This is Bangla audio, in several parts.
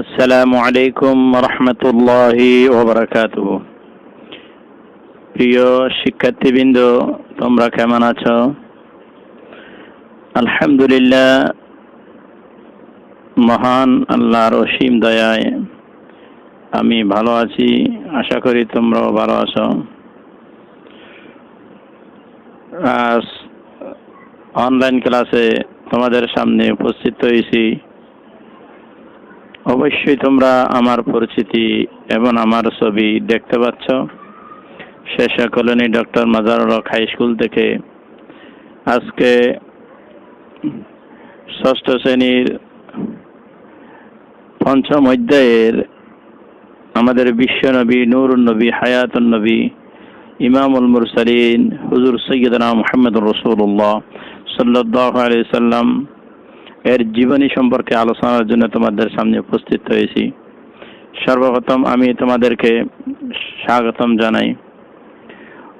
আসসালামু আলাইকুম রহমতুল্লাহি ওবরাকাতুহ প্রিয় শিক্ষার্থীবৃন্দ, তোমরা কেমন আছো? আলহামদুলিল্লাহ, মহান আল্লাহর অসীম দয়ায় আমি ভালো আছি, আশা করি তোমরাও ভালো আছো। আজ অনলাইন ক্লাসে তোমাদের সামনে উপস্থিত হয়েছি। অবশ্যই তোমরা আমার পরিচিতি এবং আমার ছবি দেখতে পাচ্ছ। শেষা colony doctor Mazharul Haque high school থেকে আজকে ষষ্ঠ শ্রেণির পঞ্চম অধ্যায়ের আমাদের বিশ্বনবী নবী হায়াতুল নবী ইমামুল মুরসালিন, হুজুর সৈয়দনা মোহাম্মদ রসুল্লাহ সাল্লাহ আলি সাল্লাম এর জীবনী সম্পর্কে আলোচনার জন্য তোমাদের সামনে উপস্থিত হয়েছি। সর্বপ্রথম আমি তোমাদেরকে স্বাগতম জানাই।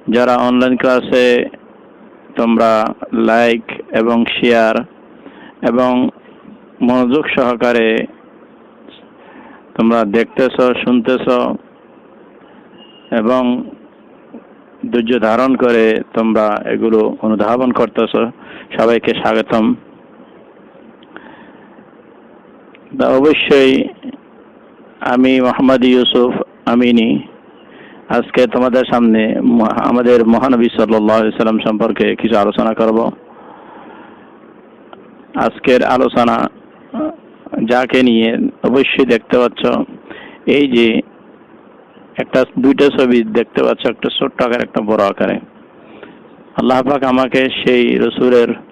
যারা অনলাইন ক্লাসে তোমরা লাইক এবং শেয়ার এবং মনোযোগ সহকারে তোমরা দেখতেছ, শুনতেছ এবং ধৈর্য ধারণ করে তোমরা এগুলো অনুধাবন করতেছ, সবাইকে স্বাগতম তা অবশ্যই আমি মোহাম্মদ ইউসুফ আমিনী। আজকে তোমাদের সামনে আমাদের মহানবী সাল্লাম সম্পর্কে কিছু আলোচনা করব। আজকের আলোচনা, যাকে নিয়ে অবশ্যই দেখতে পাচ্ছ, এই যে একটা, দুইটা ছবি দেখতে পাচ্ছ, একটা ছোট্ট আকারে, একটা বড় আকারে। আল্লাহ পাক আমাকে সেই রসুরের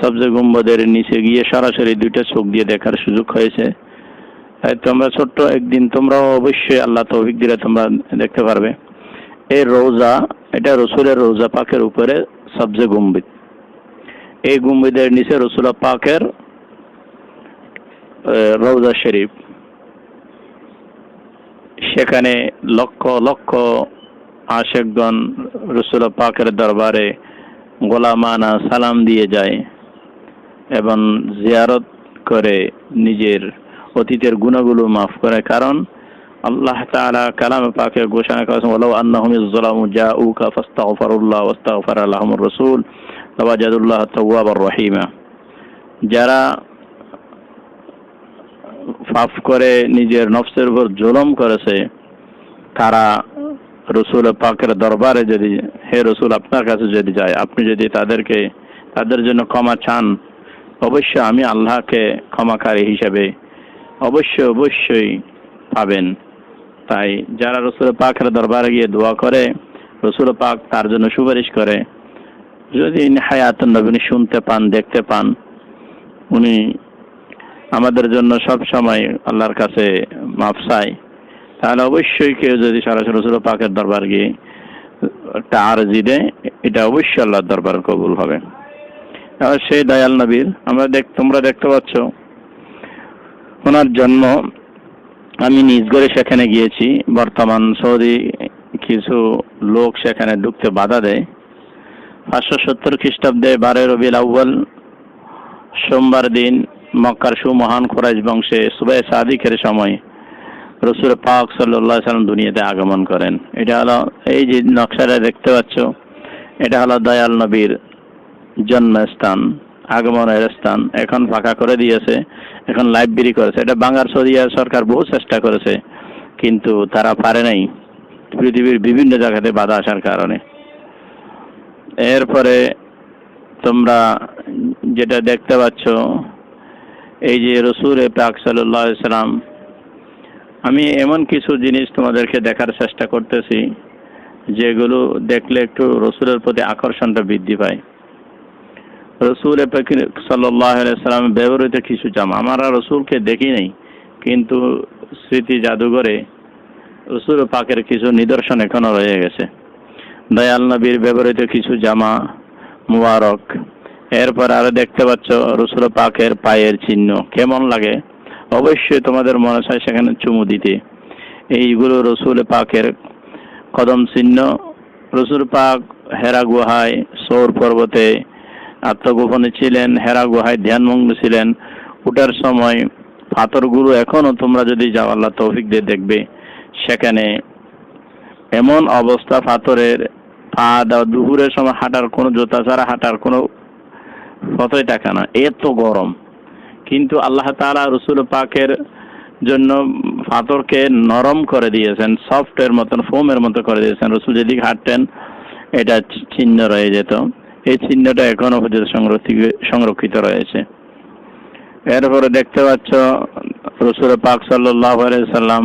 সবজে গুম্বদের নিচে গিয়ে সরাসরি দুইটা চোখ দিয়ে দেখার সুযোগ হয়েছে। তোমরা ছোট্ট একদিন, তোমরাও অবশ্যই আল্লাহ তৌফিক দিলে তোমরা দেখতে পারবে। এই রোজা, এটা রসুলের রোজা পাকের উপরে সবজে গুম্বিত এই গুম্বিদের নিচে রসুল পাকের রোজা শরীফ। সেখানে লক্ষ লক্ষ আশেকগণ রসুল পাকের দরবারে গোলামানা সালাম দিয়ে যায়। এবং জিয়ারত করে নিজের অতীতের গুণাগুলো মাফ করে। কারণ আল্লাহ তাআলা কালামে পাকে ঘোষণা করেছেন, ওয়ালাউ আন্নাহুম ইযলামু জাউকা ফাস্তাগফিরুল্লাহ রাসূল লাওয়াজাদুল্লাহ তাওয়াবার রহিমা। যারা পাপ করে নিজের নফসের উপর জুলম করেছে, তারা রসুল পাকের দরবারে যদি, হে রসুল, আপনার কাছে যদি যায়, আপনি যদি তাদেরকে, তাদের জন্য ক্ষমা চান অবশ্যই আমি আল্লাহকে ক্ষমাকারী হিসেবে অবশ্যই অবশ্যই পাবেন। তাই যারা রসুল পাকের দরবারে গিয়ে দোয়া করে, রসুল পাক তার জন্য সুপারিশ করে, যদি হায়াত নবীন শুনতে পান, দেখতে পান, উনি আমাদের জন্য সব সময় আল্লাহর কাছে মাফ চাই তাহলে অবশ্যই কেউ যদি সরাসরি রসুল পাকের দরবার গিয়ে একটা আরজি দেয় এটা অবশ্যই আল্লাহর দরবার কবুল হবে। সেই দয়াল নবীর। আমরা দেখ তোমরা দেখতে পাচ্ছ, ওনার জন্ম আমি নিজ করে সেখানে গিয়েছি। বর্তমান সৌদি কিছু লোক সেখানে ঢুকতে বাধা দেয়। পাঁচশো সত্তর খ্রিস্টাব্দে বারো রবিল আউ্বাল সোমবার দিন মক্কার সুমহান খোরাইজ বংশে সুবাই সাদিকের সময় রসুল পাক সাল্লাহ সাল্লাম দুনিয়াতে আগমন করেন। এটা হলো এই যে নকশাটা দেখতে পাচ্ছ, এটা হলো দয়াল নবীর জন্মস্থান, আগমনের স্থান এখন ফাঁকা করে দিয়েছে, এখন লাইব্রেরি করেছে। এটা বাংলার সৌদিয়া সরকার বহু চেষ্টা করেছে, কিন্তু তারা পারে নাই। পৃথিবীর বিভিন্ন জায়গাতে বাধা আসার কারণে। এরপরে তোমরা যেটা দেখতে পাচ্ছ, এই যে রসুর পাক সাল্লাম, আমি এমন কিছু জিনিস তোমাদেরকে দেখার চেষ্টা করতেছি, যেগুলো দেখলে একটু রসুলের প্রতি আকর্ষণটা বৃদ্ধি পায়। রসুল সাল্লাম ব্যবহৃত কিছু জামা। আমরা রসুলকে দেখি নাই, কিন্তু স্মৃতি জাদুঘরে রসুল পাকের কিছু নিদর্শন এখনও রয়ে গেছে। দয়াল নবীর ব্যবহৃত কিছু জামা মুবারক। এরপর আরও দেখতে পাচ্ছ রসুল পাকের পায়ের চিহ্ন। কেমন লাগে? অবশ্যই তোমাদের মনে চায় সেখানে চুমু দিতে। এইগুলো রসুল পাকের কদম চিহ্ন। রসুল পাক হেরা গুহায় সৌর পর্বতে আত্মগোপনে ছিলেন, হেরা গুহায় ধ্যানমগ্ন ছিলেন। উঠার সময় পাথরগুলো এখনও তোমরা যদি যাও, আল্লাহ তৌফিক দিয়ে দেখবে। সেখানে এমন অবস্থা পাথরের পা দেওয়া দুপুরের সময় হাঁটার কোনো জুতা ছাড়া হাঁটার কোনো ফতই টাকা না। এত গরম। কিন্তু আল্লাহ তাআলা রসুল পাকের জন্য পাথরকে নরম করে দিয়েছেন সফটের মতন ফোমের মতো করে দিয়েছেন। রসুল যেদিকে হাঁটতেন, এটা চিহ্ন রয়ে যেত। এই চিহ্নটা এখনও পর্যন্ত সংরক্ষিত রয়েছে। এরপরে দেখতে পাচ্ছ, রসুল পাক সাল্লাম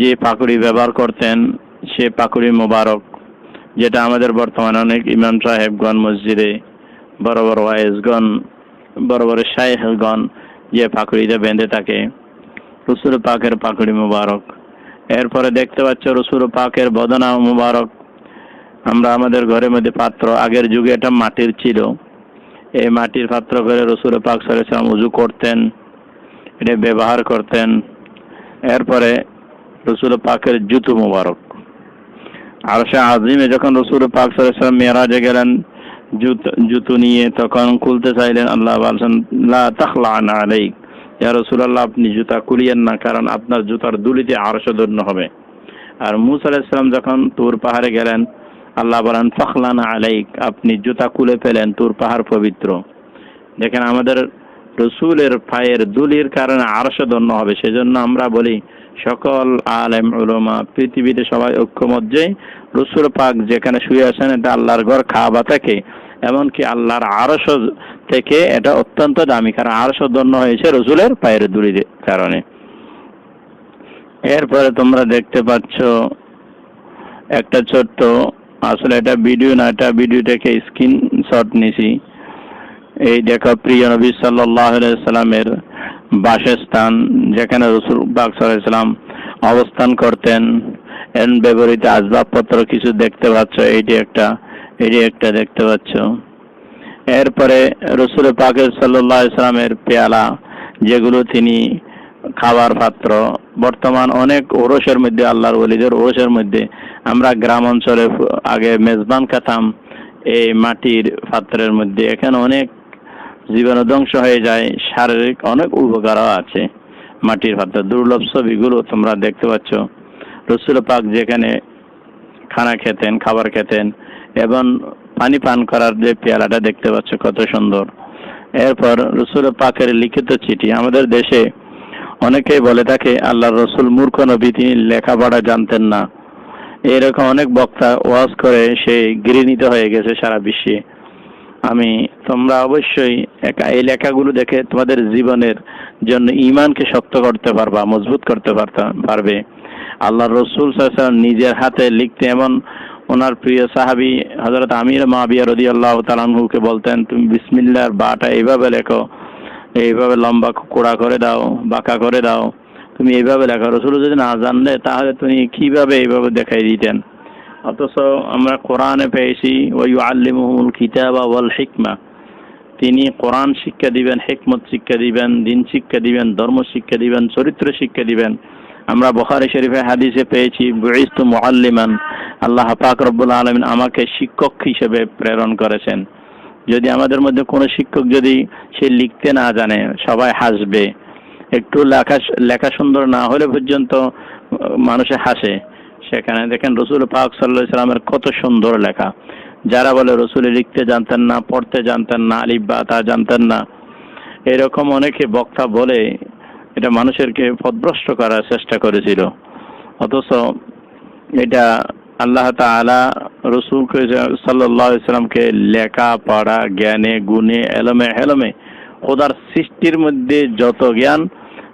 যে পাকুড়ি ব্যবহার করতেন, সে পাকুড়ি মোবারক, যেটা আমাদের বর্তমানে অনেক ইমাম সাহেবগণ, মসজিদে বড় বড় ওয়াইজগণ, বড় বড় শাহেহগণ যে পাকুড়িতে বেঁধে থাকে, রসুল পাকের পাকুড়ি মোবারক। এরপরে দেখতে পাচ্ছ, রসুল পাকের বদনা মুবারক আমরা আমাদের ঘরের মধ্যে পাত্র, আগের যুগে এটা মাটির ছিল। এই মাটির পাত্র করে রসুল পাক সালাম উজু করতেন, এটা ব্যবহার করতেন। এরপরে রসুল পাকের জুতু মুবারক। আর সে আজিমে যখন রসুল পাক সালাম মেয়েরাজে গেলেন, জুত- জুতো নিয়ে তখন খুলতে চাইলেন, আল্লাহ বলছেন, লা আলাইক। ইয়া আপনি জুতা খুলিয়েন না, কারণ আপনার জুতার দুলিতে আরশদন্য হবে। আর মুসা আলাইহিস সালাম যখন তুর পাহাড়ে গেলেন আল্লাহ বলেন, ফখলান আলাইক আপনি জুতা খুলে ফেলেন, তুর পাহাড় পবিত্র। দেখেন, আমাদের রসুলের পায়ের দুলির কারণে আরশদন্য হবে। সেজন্য আমরা বলি, সকল আলেম, উলমা, পৃথিবীতে সবাই ঐক্যমত যে, রসুল পাক যেখানে শুয়ে আছেন, এটা আল্লাহর ঘর খাওয়া থাকে। এমনকি আল্লাহর আরশ থেকে এটা অত্যন্ত দামি, কারণ আরশ দন্য হয়েছে রসুলের পায়ের দুলির কারণে। এরপরে তোমরা দেখতে পাচ্ছ একটা ছোট্ট আসলে এটা ভিডিও না, এটা ভিডিও থেকে স্ক্রিনশট নিছি। এই দেখো, প্রিয় নবী সাল্লাহ সাল্লামের বাসস্থান, যেখানে রসুল বাক সাল্লাম অবস্থান করতেন এন ব্যবহৃত আসবাবপত্র কিছু দেখতে পাচ্ছ এইটি একটা এটি একটা দেখতে পাচ্ছ। এরপরে রসুল পাকের সাল্লাহ ইসলামের পেয়ালা, যেগুলো তিনি খাবার পাত্র, বর্তমান অনেক ওরসের মধ্যে, আল্লাহর ওলিদের ওরসের মধ্যে আমরা গ্রাম অঞ্চলে আগে মেজবান খাতাম, এই মাটির পাত্রের মধ্যে। এখানে অনেক জীবাণু ধ্বংস হয়ে যায়, শারীরিক অনেক উপকারও আছে মাটির পাত্র। দুর্লভ ছবিগুলো তোমরা দেখতে পাচ্ছ। রসুল পাক যেখানে খানা খেতেন, খাবার খেতেন, এবং পানি পান করার যে পেয়ালাটা দেখতে পাচ্ছ কত সুন্দর। এরপর রসুল পাকের লিখিত চিঠি। আমাদের দেশে অনেকেই বলে থাকে আল্লাহ রসুল মূর্খ নবী, তিনি লেখাপড়া জানতেন না। এরকম অনেক বক্তা ওয়াজ করে সে গৃহীত হয়ে গেছে সারা বিশ্বে। আমি, তোমরা অবশ্যই একা- এই লেখাগুলো দেখে তোমাদের জীবনের জন্য ইমানকে শক্ত করতে পারবা, মজবুত করতে পারতা- পারবে। আল্লাহ রসুল নিজের হাতে লিখতে এমন ওনার প্রিয় সাহাবী হযরত আমির মাবিয়া রাদিয়াল্লাহু তাআলা আনহুকে বলতেন, তুমি বিসমিল্লাহর বাটা এইভাবে লেখো, এইভাবে লম্বা কোড়া করে দাও, বাঁকা করে দাও তুমি এইভাবে লেখো। রসুল যদি না জানলে তাহলে তুমি কীভাবে এইভাবে দেখাই দিতেন? অথচ আমরা কোরআনে পেয়েছি ওই আল্লিমুল কিতাবা ওয়াল হিকমা। তিনি কোরআন শিক্ষা দিবেন, হেকমত শিক্ষা দিবেন, দিন শিক্ষা দিবেন, ধর্ম শিক্ষা দিবেন, চরিত্র শিক্ষা দিবেন। আমরা বখারি শরীফে হাদিসে পেয়েছি, বুইস্তু মুআল্লিমান। আল্লাহ পাক রব্বুল আলামিন আমাকে শিক্ষক হিসেবে প্রেরণ করেছেন। যদি আমাদের মধ্যে কোনো শিক্ষক যদি সে লিখতে না জানে, সবাই হাসবে। একটু লেখা লেখা সুন্দর না হলে পর্যন্ত মানুষে হাসে। সেখানে দেখেন রসুল পাক সাল্লাহ সাল্লামের কত সুন্দর লেখা। যারা বলে রসুল লিখতে জানতেন না, পড়তে জানতেন না, আলিফ বা তা জানতেন না, এরকম অনেকে বক্তা বলে এটা মানুষেরকে পদভ্রষ্ট করার চেষ্টা করেছিল। অথচ এটা আল্লাহ তাআলা রসুলকে সাল্লাহ ইসলামকে লেখা, পড়া, জ্ঞানে, গুণে, এলমে, হেলমে খোদার সৃষ্টির মধ্যে যত জ্ঞান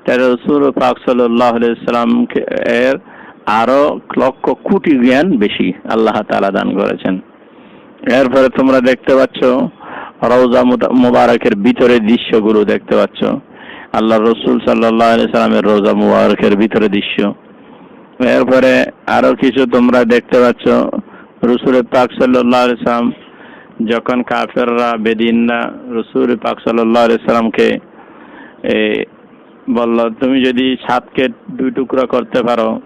রসুল পাক সাল্লাহ ইসলামকে এর আরও লক্ষ কোটি জ্ঞান বেশি আল্লাহ তাআলা দান করেছেন। এরপরে তোমরা দেখতে পাচ্ছ, রওজা মুবারকের ভিতরে দৃশ্যগুলো দেখতে পাচ্ছ। আল্লাহ রসুল সাল্লাহ সাল্লামের রোজা মুবারকের ভিতরে দৃশ্য। এরপরে আরও কিছু তোমরা দেখতে পাচ্ছ, রসুল পাক সাল্লাহ সাল্লাম যখন কাফেররা বেদিনরা রসুল পাক সাল্লাহ সাল্লামকে এ, বলল তুমি যদি সাতকে দুই টুকরা করতে পারো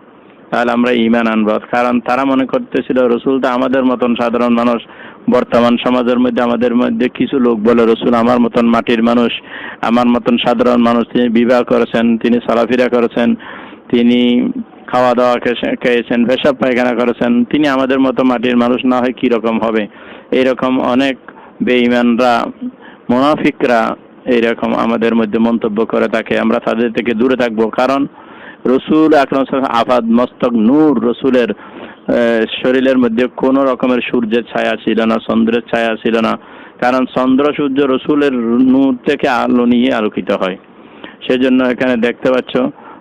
তাহলে আমরা ইমান আনব। কারণ তারা মনে করতেছিল রসুল তো আমাদের মতন সাধারণ মানুষ। বর্তমান সমাজের মধ্যে আমাদের মধ্যে কিছু লোক বলে রসুল আমার মতন মাটির মানুষ আমার মতন সাধারণ মানুষ। তিনি বিবাহ করেছেন তিনি চলাফেরা করেছেন তিনি খাওয়া দাওয়া খেয়েছে- খেয়েছেন পেশাব পায়খানা করেছেন। তিনি আমাদের মতো মাটির মানুষ না হয় কীরকম হবে? এইরকম অনেক বেঈমানরা, মুনাফিকরা এইরকম আমাদের মধ্যে মন্তব্য করে থাকে। আমরা তাদের থেকে দূরে থাকব। কারণ রসুল আকরম আফাদ মস্তক, নূর রসুলের শরীরের মধ্যে কোনো রকমের সূর্যের ছায়া ছিল না, চন্দ্রের ছায়া ছিল না। কারণ চন্দ্র, সূর্য রসুলের নূর থেকে আলো নিয়ে আলোকিত হয়। সেজন্য এখানে দেখতে পাচ্ছ,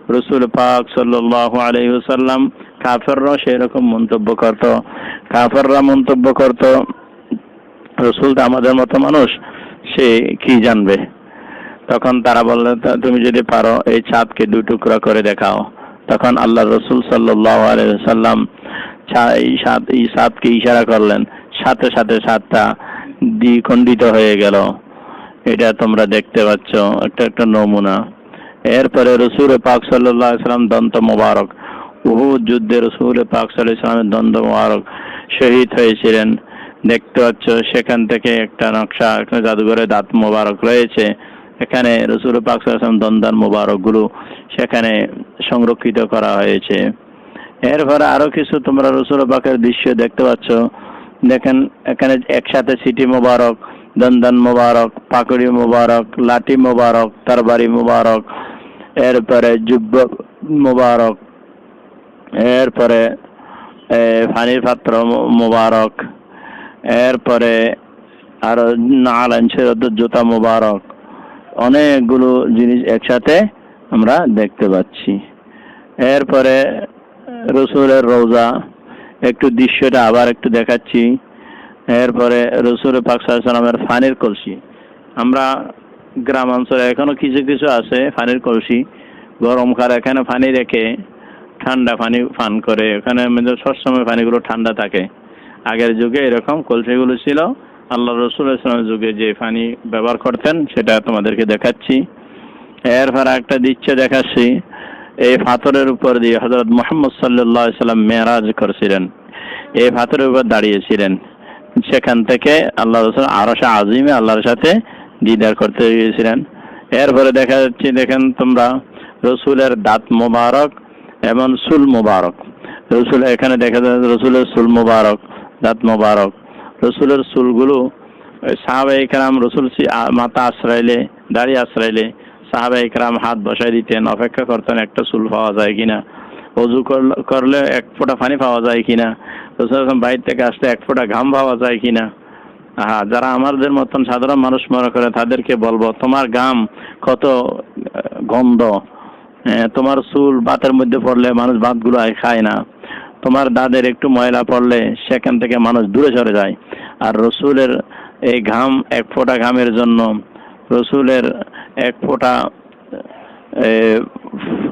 রসুল পাক সাল্লাহ আলহিসাল্লাম কাফেররাও সেই রকম মন্তব্য করত। কাফেররা মন্তব্য করত রসুল তো আমাদের মতো মানুষ, সে কি জানবে? তখন তারা বললেন, "তা- তুমি যদি পারো, এই চাঁদকে দুই টুকরা করে দেখাও। তখন আল্লাহ রসুল আলহিসাল্লাম এই সাতকে ইশারা করলেন। সাথে সাথে সাতটা দ্বিখণ্ডিত হয়ে গেল। এটা তোমরা দেখতে পাচ্ছ, একটা একটা নমুনা। এরপরে রসুল পাক সাল্লাম দন্ত মোবারক, উহুদ যুদ্ধে রসুল পাক সাল্লাহ সাল্লামের দন্ত মোবারক শহীদ হয়েছিলেন। দেখতে পাচ্ছ সেখান থেকে একটা নকশা জাদুঘরে দাঁত মোবারক রয়েছে। এখানে রসুল পাক সাল্লাম দন্দান মোবারকগুলো সেখানে সংরক্ষিত করা হয়েছে। এরপরে আরও কিছু তোমরা রসুল পাকের দৃশ্য দেখতে পাচ্ছ। দেখেন এখানে একসাথে সিটি মোবারক দন্দন মোবারক পাকড়ি মোবারক লাঠি মোবারক তরবারি মোবারক এরপরে জুব্ব মোবারক এরপরে এ, পানির পাত্র মোবারক এরপরে আরও নালান জুতা মোবারক। অনেকগুলো জিনিস একসাথে আমরা দেখতে পাচ্ছি। এরপরে রসুলের রোজা, একটু দৃশ্যটা আবার একটু দেখাচ্ছি। এরপরে রসুল পাক ফানির কলসি। আমরা গ্রাম অঞ্চলে এখনও কিছু কিছু আছে ফানির কলসি। গরম কার এখানে পানি রেখে ঠান্ডা পানি পান করে। এখানে সবসময় পানিগুলো ঠান্ডা থাকে। আগের যুগে এরকম কলসিগুলো ছিল। আল্লাহ রসুল ইসলামের যুগে যে পানি ব্যবহার করতেন, সেটা তোমাদেরকে দেখাচ্ছি। এরপর একটা দিচ্ছে দেখাচ্ছি, এই পাথরের উপর দিয়ে হজরত মোহাম্মদ সাল্লাহ সাল্লাম মেয়ারাজ করছিলেন। এই পাথরের উপর দাঁড়িয়েছিলেন। সেখান থেকে আল্লাহ রসুল আরশা আজিমে আল্লাহর সাথে দিদার করতে গিয়েছিলেন। এরপরে দেখা যাচ্ছে, দেখেন তোমরা, রসুলের দাঁত মোবারক এবং সুল মোবারক। রসুল এখানে দেখা যাচ্ছে রসুলের সুল মোবারক। দাঁত মোবারক। রসুলের চুলগুলো সাহাবা ইকরাম রসুল মাথা আশ্রাইলে, দাড়ি আশ্রাইলে সাহাবা ইকরাম হাত বসাই দিতেন, অপেক্ষা করতেন একটা চুল পাওয়া যায় কিনা। অজু করল- এক ফোঁটা পানি পাওয়া যায় কিনা। রসুল বাইরে থেকে আসলে এক ফোঁটা ঘাম পাওয়া যায় কিনা। হ্যাঁ যারা আমাদের মতন সাধারণ মানুষ মনে করে, তাদেরকে বলব, তোমার গাম কত গন্ধ। তোমার চুল বাতের মধ্যে পড়লে মানুষ ভাতগুলো আর খায় না। তোমার দাদের একটু ময়লা পড়লে সেখান থেকে মানুষ দূরে সরে যায়। আর রসুলের এই ঘাম এক ফোঁটা ঘামের জন্য রসুলের এক ফোঁটা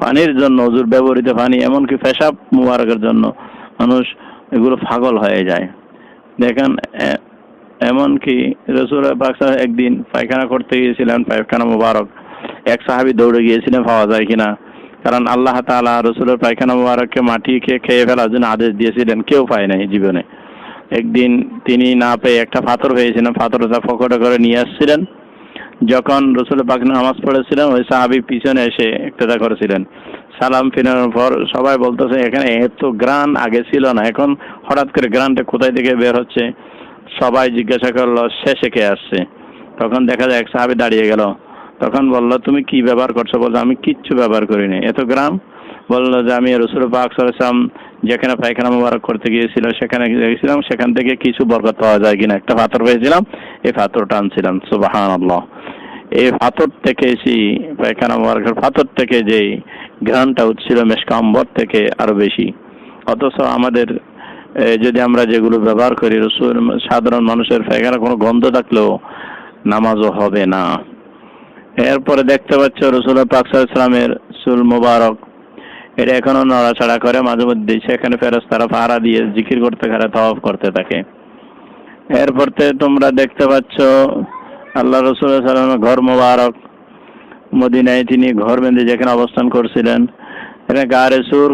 পানির জন্য অজুর ব্যবহৃত পানি, এমনকি পেশাব মুবারকের জন্য মানুষ এগুলো পাগল হয়ে যায়। দেখেন এমনকি রসুল বাক্সা একদিন পায়খানা করতে গিয়েছিলেন, পায়খানা মুবারক। এক সাহাবি দৌড়ে গিয়েছিলেন, পাওয়া যায় কিনা? কারণ আল্লাহ তাআলা রসুলের পায়খানা মুবারককে মাটি খেয়ে খেয়ে ফেলার জন্য আদেশ দিয়েছিলেন, কেউ পায় নাই জীবনে। একদিন তিনি না পেয়ে একটা পাথর পেয়েছিলেন পাথরটা পকেটে করে নিয়ে আসছিলেন। যখন রসুল পাক নামাজ পড়েছিলেন, ওই সাহাবি পিছনে এসে একটা করেছিলেন। সালাম ফিরানোর পর সবাই বলতেছে, এখানে এত গ্রান আগে ছিল না, এখন হঠাৎ করে গ্রানটা কোথায় থেকে বের হচ্ছে? সবাই জিজ্ঞাসা করল, শেষে কে আসছে? তখন দেখা যায় এক সাহাবি দাঁড়িয়ে গেল। তখন বলল, তুমি কি ব্যবহার করছ? বলছো, আমি কিচ্ছু ব্যবহার করিনি। এত গ্রাম বলল যে, আমি রসুল পাক সালাম যেখানে পায়খানা মোবারক করতে গিয়েছিল সেখানে গিয়েছিলাম। সেখান থেকে কিছু বরকত পাওয়া যায় কিনা? একটা পাথর পেয়েছিলাম, এই পাথরটা আনছিলাম। সুবাহান আল্লাহ এই পাথর থেকে সেই পায়খানা মোবারকের পাথর থেকে যে ঘ্রাণটা উঠছিল মেশকাম্বর থেকে আরও বেশি। অথচ আমাদের যদি আমরা যেগুলো ব্যবহার করি, রসুল সাধারণ মানুষের পায়খানা কোনো গন্ধ থাকলেও নামাজও হবে না। এরপরে দেখতে পাচ্ছ রসুল পাক ইসলামের সুল মোবারক। এটা এখনও নড়াচড়া করে মাঝে মধ্যে সেখানে ফেরত তারা পাহারা দিয়ে জিকির করতে করে তওয়াফ করতে থাকে। এরপর তোমরা দেখতে পাচ্ছ আল্লাহ রসুল সাল্লামের ঘর মোবারক। মদিনায় তিনি ঘর বেঁধে যেখানে অবস্থান করছিলেন, এখানে গারে সুর,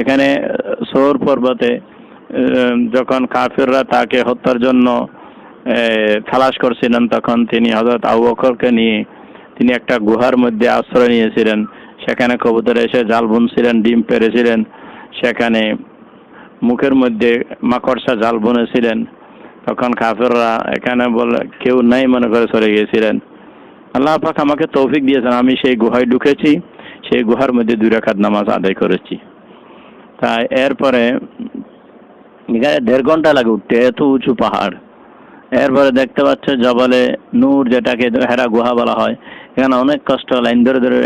এখানে সোর পর্বতে যখন কাফিররা তাকে হত্যার জন্য তালাশ করছিলেন, তখন তিনি হজরত আবু বকরকে নিয়ে তিনি একটা গুহার মধ্যে আশ্রয় নিয়েছিলেন। সেখানে কবুতর এসে জাল বুনছিলেন, ডিম পেরেছিলেন। সেখানে মুখের মধ্যে মাকড়সা জাল বুনেছিলেন। তখন কাফেররা এখানে বলে, কেউ নাই মনে করে চলে গিয়েছিলেন। আল্লাহ পাক আমাকে তৌফিক দিয়েছেন। আমি সেই গুহায় ঢুকেছি, সেই গুহার মধ্যে দুই রাকাত নামাজ আদায় করেছি। তাই এরপরে এখানে দেড় ঘণ্টা লাগে উঠতে, এত উঁচু পাহাড়। এরপরে দেখতে পাচ্ছ জবলে নূর, যেটাকে হেরা গুহা বলা হয়। এখানে অনেক কষ্ট, লাইন ধরে ধরে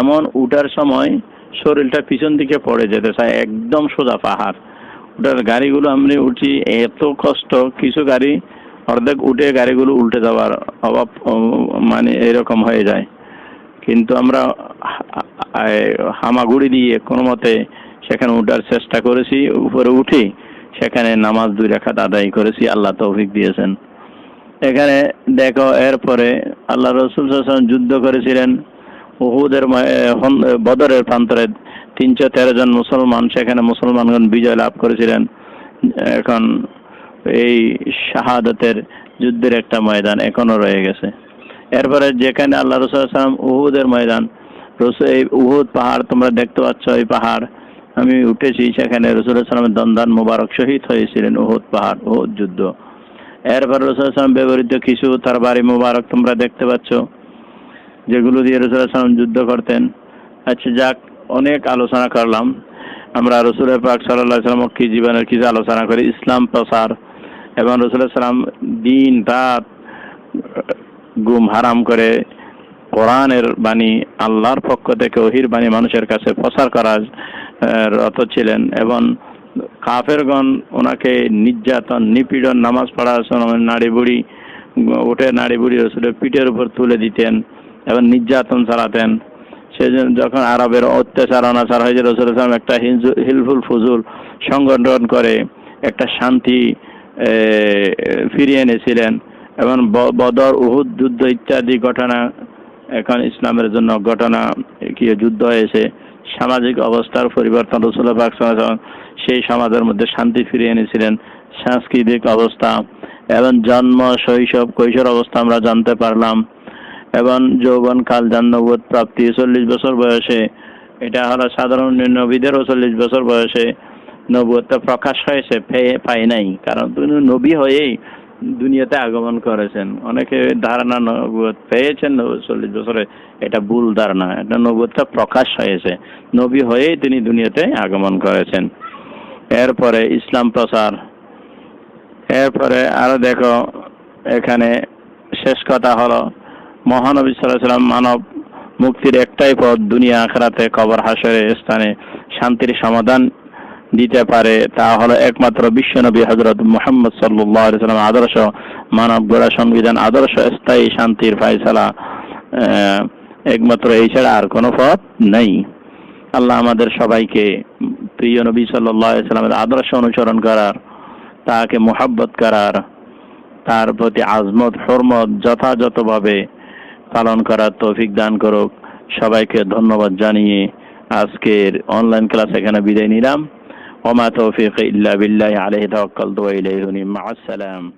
এমন উঠার সময় শরীরটা পিছন দিকে পড়ে যেতে চায়, একদম সোজা পাহাড়। ওটার গাড়িগুলো আমি উঠি, এত কষ্ট, কিছু গাড়ি অর্ধেক উঠে গাড়িগুলো উল্টে যাওয়ার অভাব মানে এরকম হয়ে যায়। কিন্তু আমরা হামাগুড়ি দিয়ে কোনো মতে সেখানে উঠার চেষ্টা করেছি, উপরে উঠি। সেখানে নামাজ দুই রাখাত আদায় করেছি, আল্লাহ তৌফিক দিয়েছেন। এখানে দেখো, এরপরে আল্লাহ রসুল যুদ্ধ করেছিলেন, উহুদের বদরের প্রান্তরে তিনশো তেরো জন মুসলমান, সেখানে মুসলমানগণ বিজয় লাভ করেছিলেন। এখন এই শাহাদতের যুদ্ধের একটা ময়দান এখনও রয়ে গেছে। এরপরে যেখানে আল্লাহ রসুল সাল্লাম উহুদের ময়দান রসুল এই উহুদ পাহাড় তোমরা দেখতে পাচ্ছ, এই পাহাড় আমি উঠেছি সেখানে রসুল সাল্লামের দন্দান মুবারক শহীদ হয়েছিলেন উহুদ পাহাড়, উহুদ যুদ্ধ। এরপর রসুল সাল্লাম ব্যবহৃত কিছু তার বাড়ি মুবারক তোমরা দেখতে পাচ্ছ, যেগুলো দিয়ে রসুল সাল্লাম যুদ্ধ করতেন। আচ্ছা যাক, অনেক আলোচনা করলাম। আমরা রসুলের পাক সাল্লাহ সাল্লাম কি জীবনের কিছু আলোচনা করি? ইসলাম প্রসার এবং রসুলের সাল্লাম দিন, রাত গুম হারাম করে কোরআনের বাণী আল্লাহর পক্ষ থেকে ওহির বাণী মানুষের কাছে প্রচার করার রত ছিলেন এবং কাফেরগণ ওনাকে নির্যাতন, নিপীড়ন, নামাজ পড়ার সময় নাড়ি বুড়ি, উঠে নাড়ি বুড়ি রসুলের পিঠের উপর তুলে দিতেন এবং নির্যাতন চালাতেন। সেজন্য যখন আরবের অত্যাচার, অনাচার হয়েছে রসুল ইসলাম একটা হিলফুল ফুজুল সংগঠন করে একটা শান্তি ফিরিয়ে এনেছিলেন এবং বদর, উহুদ যুদ্ধ ইত্যাদি ঘটনা এখন ইসলামের জন্য ঘটনা, কি যুদ্ধ হয়েছে, সামাজিক অবস্থার পরিবর্তন রসুল্লাহ সেই সমাজের মধ্যে শান্তি ফিরিয়ে এনেছিলেন, সাংস্কৃতিক অবস্থা এবং জন্ম, শৈশব, কৈশোর অবস্থা আমরা জানতে পারলাম এবং যৌবন কাল যান নবুয়ত প্রাপ্তি, চল্লিশ বছর বয়সে, এটা হলো সাধারণ নবীদেরও চল্লিশ বছর বয়সে নবুয়তটা প্রকাশ হয়েছে পেয়ে পায় নাই। কারণ তুমি নবী হয়েই দুনিয়াতে আগমন করেছেন। অনেকে ধারণা নবুয়ত পেয়েছেন চল্লিশ বছরে এটা ভুল ধারণা। এটা নবুয়তটা প্রকাশ হয়েছে। নবী হয়েই তিনি দুনিয়াতে আগমন করেছেন। এরপরে ইসলাম প্রচার। এরপরে আরও দেখো, এখানে শেষ কথা হলো, মহানবী সাল্লাম মানব মুক্তির একটাই পথ, দুনিয়া আখরাতে কবর হাসরের স্থানে শান্তির সমাধান দিতে পারে, তা হলো একমাত্র বিশ্বনবী হজরত মোহাম্মদ সাল্লাম আদর্শ মানব গড়া সংবিধান, আদর্শ স্থায়ী শান্তির ফায়সালা একমাত্র এই ছাড়া আর কোনো পথ নেই। আল্লাহ আমাদের সবাইকে প্রিয় নবী সাল্লাহ সাল্লামের আদর্শ অনুসরণ করার, তাকে মোহাব্বত করার, তার প্রতি আজমত, হরমত যথাযথভাবে পালন করার তৌফিক দান করুক। সবাইকে ধন্যবাদ জানিয়ে আজকের অনলাইন ক্লাস এখানে বিদায় নিলাম। وما توفيقي إلا بالله عليه توكلت وإليه مع السلام